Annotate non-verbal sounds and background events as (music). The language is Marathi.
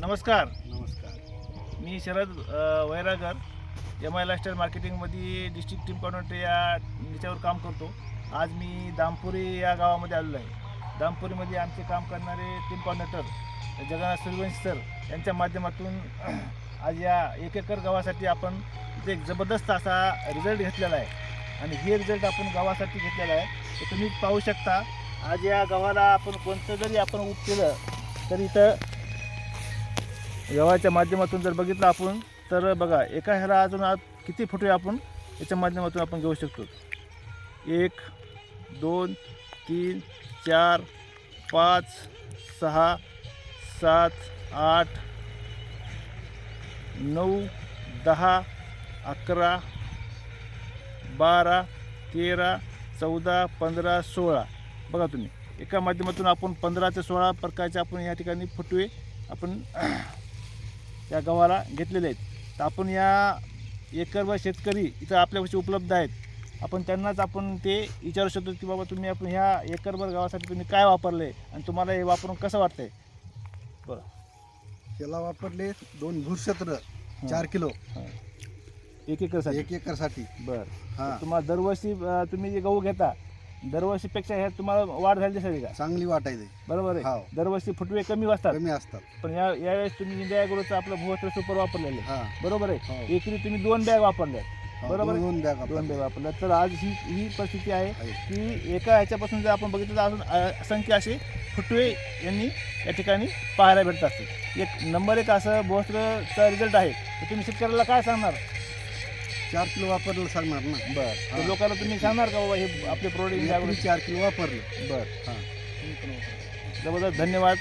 नमस्कार. नमस्कार. मी Sharad Vairagar M I lifestyle मार्केटिंगमध्ये डिस्ट्रिक्ट टीम कॉर्डिनेटर या याच्यावर काम करतो. आज मी दामपुरी या गावामध्ये आलेलो आहे. दामपुरीमध्ये आमचे काम करणारे team coordinator Jagannath Suryavanshi sir यांच्या माध्यमातून (clears throat) आज या एक एकर गावासाठी आपण इथे एक जबरदस्त असा रिझल्ट घेतलेला आहे. आणि हे रिझल्ट आपण गावासाठी घेतलेला आहे. तर तुम्ही पाहू शकता आज या गावाला आपण कोणतं जरी आपण उप केलं तर इथं गव्हाच्या माध्यमातून जर बघितलं आपण तर बघा एका ह्याला अजून आज किती फुटवे आपण? याच्या माध्यमातून आपण घेऊ शकतो. एक दोन तीन चार पाच सहा सात आठ नऊ दहा अकरा बारा तेरा चौदा पंधरा सोळा. बघा तुम्ही एका माध्यमातून आपण पंधरा ते सोळा प्रकारचे आपण या ठिकाणी फुटवे आपण या गव्हाला घेतलेले आहेत. तर आपण या एकरभर शेतकरी इथं आपल्यापाशी उपलब्ध आहेत. आपण त्यांनाच आपण ते विचारू शकतो की बाबा तुम्ही आपण ह्या एकरभर गावासाठी तुम्ही काय वापरले आणि तुम्हाला हे वापरून कसं वाटतंय? बरं. त्याला वापरले दोन भूरक्षत्र चार किलो. एक एकरसाठी? एक एकरसाठी. बरं. हा. तुम्हाला दरवर्षी तुम्ही जे गहू घेता दरवर्षीपेक्षा ह्यात तुम्हाला वाढ झाली दिसते का? चांगली वाटायची बरोबर आहे. हो दरवर्षी फुटवे कमी वाजतात कमी असतात. पण या यावेळेस तुम्ही इंडिया गुरुचं आपलं भूवस्त्र सुपर वापरलेलं आहे. हा. बरोबर आहे. एकरी तुम्ही दोन बॅग वापरल्या हो, बरोबर आहे? दोन बॅग दोन बॅग वापरल्या तर आज ही ही परिस्थिती आहे आहे. की एका ह्याच्यापासून जर आपण बघितलं तर अजून अ- असंख्य असे फुटवे यांनी या ठिकाणी पाहायला भेटत असतील. एक नंबर एक असं भोसरचा रिझल्ट आहे. तर तुम्ही शेतकऱ्याला काय सांगणार? चार किलो वापरलं सांगणार ना. बरं. तर. लोकांना तुम्ही सांगणार का बाबा हे आपले प्रोडक्ट चार किलो वापरलं. बरं. हा. जबरदस्त. धन्यवाद.